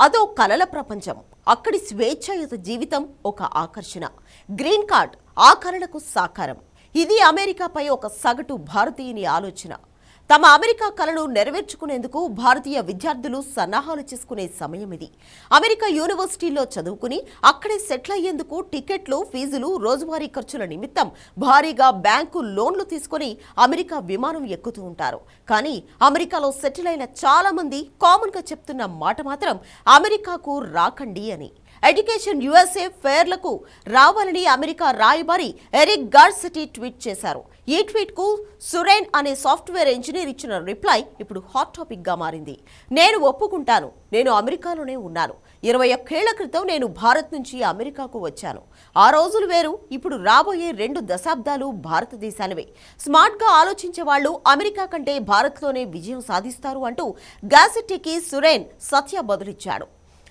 అదో కలల ప్రపంచం. అక్కడి స్వేచ్ఛాయుత జీవితం ఒక ఆకర్షణ. గ్రీన్ కార్డ్ ఆ కలలకు సాకారం. ఇది అమెరికాపై ఒక సగటు భారతీయుని ఆలోచన. తమ అమెరికా కలను నెరవేర్చుకునేందుకు భారతీయ విద్యార్థులు సన్నాహాలు చేసుకునే సమయం ఇది. అమెరికా యూనివర్సిటీల్లో చదువుకుని అక్కడే సెటిల్ అయ్యేందుకు టికెట్లు ఫీజులు రోజువారీ ఖర్చుల నిమిత్తం భారీగా బ్యాంకు లోన్లు తీసుకొని అమెరికా విమానం ఎక్కుతూ ఉంటారు. కానీ అమెరికాలో సెటిల్ అయిన చాలా మంది కామన్గా చెప్తున్న మాట మాత్రం అమెరికాకు రాకండి అని. ఎడ్యుకేషన్ యుఎస్ఏ ఫేర్లకు రావాలని అమెరికా రాయబారి ఎరిక్ గార్సిటీ ట్వీట్ చేశారు. ఈ ట్వీట్కు సురేన్ అనే సాఫ్ట్వేర్ ఇంజనీర్ ఇచ్చిన రిప్లై ఇప్పుడు హాట్ టాపిక్గా మారింది. నేను ఒప్పుకుంటాను. నేను అమెరికాలోనే ఉన్నాను. ఇరవై ఒక్కేళ్ళ క్రితం నేను భారత్ నుంచి అమెరికాకు వచ్చాను. ఆ రోజులు వేరు. ఇప్పుడు రాబోయే రెండు దశాబ్దాలు భారతదేశానివే. స్మార్ట్గా ఆలోచించే వాళ్ళు అమెరికా కంటే భారత్లోనే విజయం సాధిస్తారు అంటూ గ్యాసిటీకి సురేన్ సత్య బదులిచ్చాడు.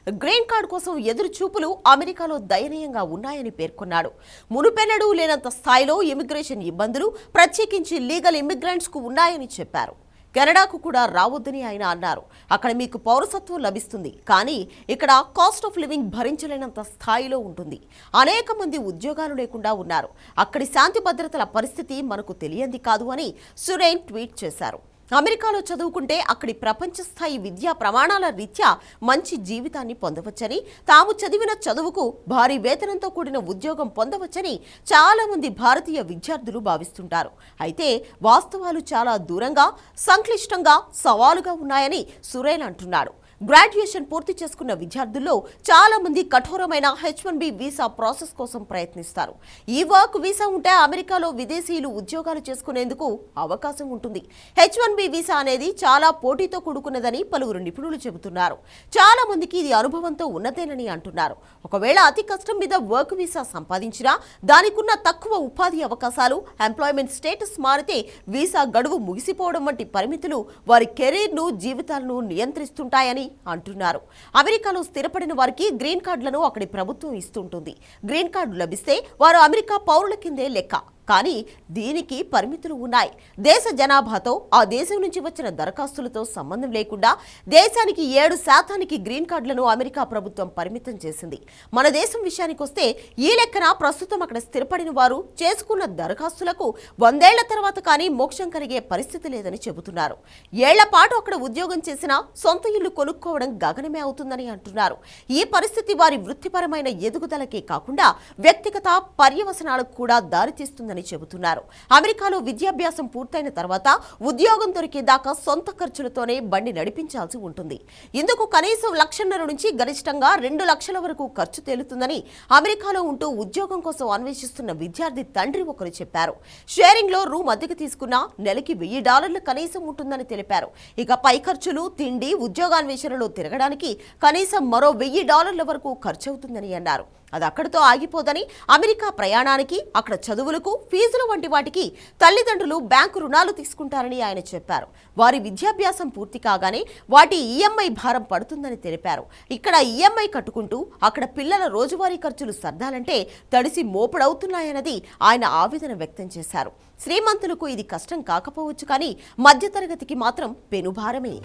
గ్రీన్ కార్డ్ కోసం ఎదురు చూపులు అమెరికాలో దయనీయంగా ఉన్నాయని పేర్కొన్నాడు. మునుపెన్నడూ లేనంత స్థాయిలో ఇమిగ్రేషన్ ఇబ్బందులు ప్రత్యేకించి లీగల్ ఇమిగ్రెంట్స్కు ఉన్నాయని చెప్పారు. కెనడాకు కూడా రావద్దని ఆయన అన్నారు. అక్కడ మీకు పౌరసత్వం లభిస్తుంది కానీ ఇక్కడ కాస్ట్ ఆఫ్ లివింగ్ భరించలేనంత స్థాయిలో ఉంటుంది. అనేక మంది ఉద్యోగాలు లేకుండా ఉన్నారు. అక్కడి శాంతి భద్రతల పరిస్థితి మనకు తెలియంది కాదు అని సురేన్ ట్వీట్ చేశారు. అమెరికాలో చదువుకుంటే అక్కడి ప్రపంచ స్థాయి విద్యా ప్రమాణాల రీత్యా మంచి జీవితాన్ని పొందవచ్చని తాము చదివిన చదువుకు భారీ వేతనంతో కూడిన ఉద్యోగం పొందవచ్చని చాలా మంది భారతీయ విద్యార్థులు భావిస్తుంటారు. అయితే వాస్తవాలు చాలా దూరంగా సంక్లిష్టంగా సవాలుగా ఉన్నాయని సురేన్ అంటున్నాడు. గ్రాడ్యుయేషన్ పూర్తి చేసుకున్న విద్యార్థుల్లో చాలా మంది కఠోరమైన H one B visa process కోసం ప్రయత్నిస్తారు. ఈ వర్క్ వీసా ఉంటే అమెరికాలో విదేశీయులు ఉద్యోగాలు చేసుకునేందుకు అవకాశం ఉంటుంది. హెచ్ వన్ బి వీసా అనేది చాలా పోటీతో కూడుకున్నదని పలువురు నిపుణులు చెబుతున్నారు. చాలా మందికి ఇది అనుభవంతో ఉన్నదేనని అంటున్నారు. ఒకవేళ అతి కష్టం మీద వర్క్ వీసా సంపాదించినా దానికున్న తక్కువ ఉపాధి అవకాశాలు ఎంప్లాయ్మెంట్ స్టేటస్ మారితే వీసా గడువు ముగిసిపోవడం వంటి పరిమితులు వారి కెరీర్ను జీవితాలను నియంత్రిస్తుంటాయని అంటున్నారు. అమెరికాలో స్థిరపడిన వారికి గ్రీన్ కార్డులను అక్కడి ప్రభుత్వం ఇస్తుంటుంది. గ్రీన్ కార్డు లభిస్తే వారు అమెరికా పౌరుల కిందే లెక్క. కానీ దీనికి పరిమితులు ఉన్నాయి. దేశ జనాభాతో ఆ దేశం నుంచి వచ్చిన దరఖాస్తులతో సంబంధం లేకుండా దేశానికి ఏడు శాతానికి గ్రీన్ కార్డులను అమెరికా ప్రభుత్వం పరిమితం చేసింది. మన దేశం విషయానికి వస్తే ఈ లెక్కన ప్రస్తుతం అక్కడ స్థిరపడిన వారు చేసుకున్న దరఖాస్తులకు వందేళ్ళ తర్వాత కానీ మోక్షం కలిగే పరిస్థితి లేదని చెబుతున్నారు. ఏళ్ళ పాటు అక్కడ ఉద్యోగం చేసినా సొంత ఇల్లు కొనుక్కోవడం గగనమే అవుతుందని అంటున్నారు. ఈ పరిస్థితి వారి వృత్తిపరమైన ఎదుగుదలకే కాకుండా వ్యక్తిగత పర్యవసనాలకు కూడా దారితీస్తుందని చెబుతున్నారు. అమెరికాలో విద్యాభ్యాసం పూర్తయిన తర్వాత ఉద్యోగం దొరికేదాకా సొంత ఖర్చులతోనే బండి నడిపించాల్సి ఉంటుంది. ఇందుకు కనీసం లక్షన్నర నుంచి గరిష్టంగా రెండు లక్షల వరకు ఖర్చు తేలుతుందని అమెరికాలో ఉంటూ ఉద్యోగం కోసం అన్వేషిస్తున్న విద్యార్థి తండ్రి ఒకరు చెప్పారు. షేరింగ్లో రూమ్ అద్దెకు తీసుకున్న నెలకి వెయ్యి డాలర్లు కనీసం ఉంటుందని తెలిపారు. ఇక పై ఖర్చులు తిండి ఉద్యోగాన్వేషణలో తిరగడానికి కనీసం మరో వెయ్యి డాలర్ల వరకు ఖర్చు అవుతుందని అన్నారు. అది అక్కడితో ఆగిపోదని అమెరికా ప్రయాణానికి అక్కడ చదువులకు ఫీజులు వంటి వాటికి తల్లిదండ్రులు బ్యాంకు రుణాలు తీసుకుంటారని ఆయన చెప్పారు. వారి విద్యాభ్యాసం పూర్తి కాగానే వాటి ఈఎంఐ భారం పడుతుందని తెలిపారు. ఇక్కడ ఈఎంఐ కట్టుకుంటూ అక్కడ పిల్లల రోజువారీ ఖర్చులు సర్దాలంటే తడిసి మోపుడవుతున్నాయన్నది ఆయన ఆవేదన వ్యక్తం చేశారు. శ్రీమంతులకు ఇది కష్టం కాకపోవచ్చు కానీ మధ్యతరగతికి మాత్రం పెనుభారమే.